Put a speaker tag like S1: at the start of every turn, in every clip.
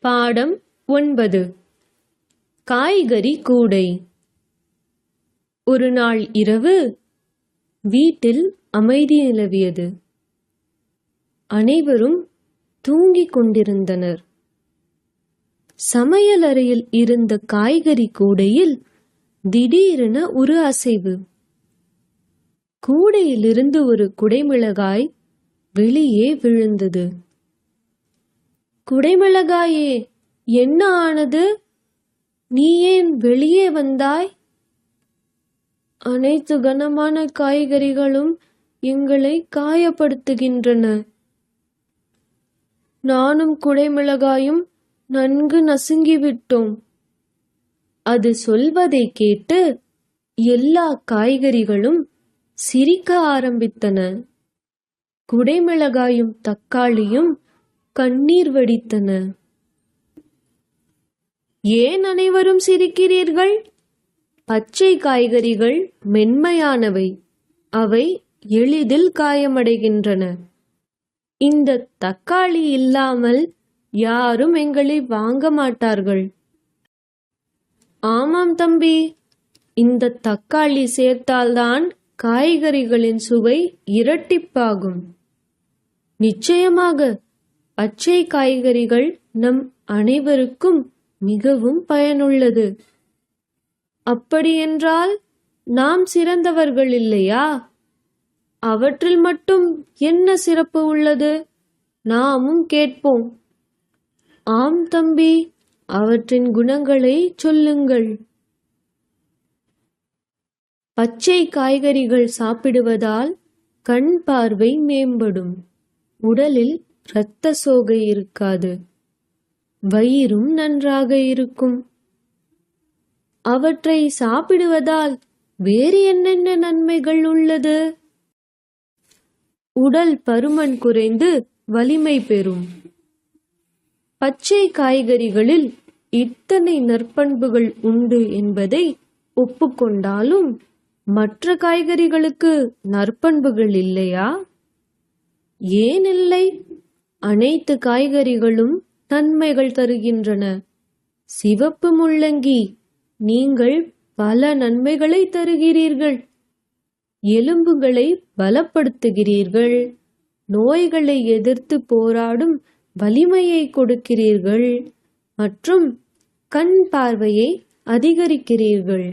S1: பாடம் ஒன்பது. காய்கறி கூடை. ஒரு நாள் இரவு வீட்டில் அமைதி நிலவியது. அனைவரும் தூங்கிக் கொண்டிருந்தனர். சமையலறையில் இருந்த காய்கறி கூடையில் திடீரென ஒரு அசைவு. கூடையிலிருந்து ஒரு குடைமிளகாய் வெளியே விழுந்தது. குடைமிளகாயே என்ன ஆனது? நீ ஏன் வெளியே வந்தாய்? அனைத்து கனமான காய்கறிகளும் எங்களை காயப்படுத்துகின்றன. நானும் குடைமிளகாயும் நன்கு நசுங்கிவிட்டோம். அது சொல்வதை கேட்டு எல்லா காய்கறிகளும் சிரிக்க ஆரம்பித்தன. குடைமிளகாயும் தக்காளியும் கண்ணீர் வடித்தன. ஏன் அனைவரும் சிரிக்கிறீர்கள்? பச்சை காய்கறிகள் மென்மையானவை. அவை எளிதில் காயமடைகின்றன. இந்த தக்காளி இல்லாமல் யாரும் எங்களை வாங்க மாட்டார்கள். ஆமாம் தம்பி. இந்த தக்காளி சேர்த்தால்தான் காய்கறிகளின் சுவை இரட்டிப்பாகும். நிச்சயமாக பச்சை காய்கறிகள் நம் அனைவருக்கும் மிகவும் பயனுள்ளது. அப்படியென்றால் நாம் சிறந்தவர்கள் இல்லையா? அவற்றில் மட்டும் என்ன சிறப்பு உள்ளது? நாமும் கேட்போம். ஆம் தம்பி அவற்றின் குணங்களை சொல்லுங்கள். பச்சை காய்கறிகள் சாப்பிடுவதால் கண் பார்வை மேம்படும். உடலில் இரத்த சோகை இருக்காது. வயிறும் நன்றாக இருக்கும். அவற்றை சாப்பிடுவதால் வேறு என்னென்ன நன்மைகள் உள்ளது? உடல் பருமன் குறைந்து வலிமை பெறும். பச்சை காய்கறிகளில் இத்தனை நற்பண்புகள் உண்டு என்பதை ஒப்புக்கொண்டாலும் மற்ற காய்கறிகளுக்கு நற்பண்புகள் இல்லையா? ஏன் இல்லை? அனைத்து காய்கறிகளும் நன்மைகள் தருகின்றன. சிவப்பு முள்ளங்கி நீங்கள் பல நன்மைகளை தருகிறீர்கள். எலும்புகளை பலப்படுத்துகிறீர்கள். நோய்களை எதிர்த்து போராடும் வலிமையை கொடுக்கிறீர்கள் மற்றும் கண் பார்வையை அதிகரிக்கிறீர்கள்.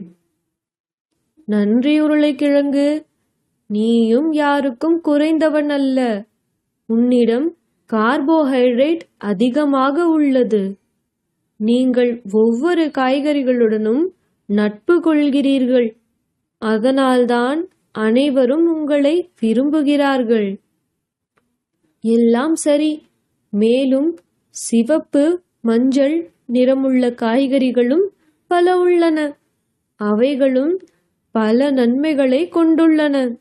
S1: நன்றி உருளைக்கிழங்கு நீயும் யாருக்கும் குறைந்தவன் அல்ல. உன்னிடம் கார்போஹைட்ரேட் அதிகமாக உள்ளது. நீங்கள் ஒவ்வொரு காய்கறிகளுடனும் நட்பு கொள்கிறீர்கள். அதனால்தான் அனைவரும் உங்களை விரும்புகிறார்கள். எல்லாம் சரி. மேலும் சிவப்பு மஞ்சள் நிறமுள்ள காய்கறிகளும் பல உள்ளன. அவைகளும் பல நன்மைகளை கொண்டுள்ளன.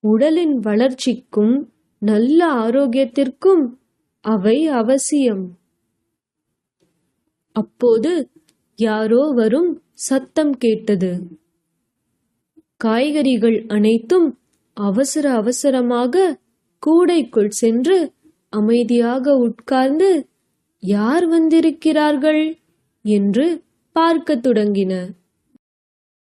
S1: உடலின் வளர்ச்சிக்கும் நல்ல ஆரோக்கியத்திற்கும் அவை அவசியம். அப்போது யாரோ வரும் சத்தம் கேட்டது. காய்கறிகள் அனைத்தும் அவசர அவசரமாக கூடைக்குள் சென்று அமைதியாக உட்கார்ந்து யார் வந்திருக்கிறார்கள்? என்று பார்க்கத் தொடங்கின.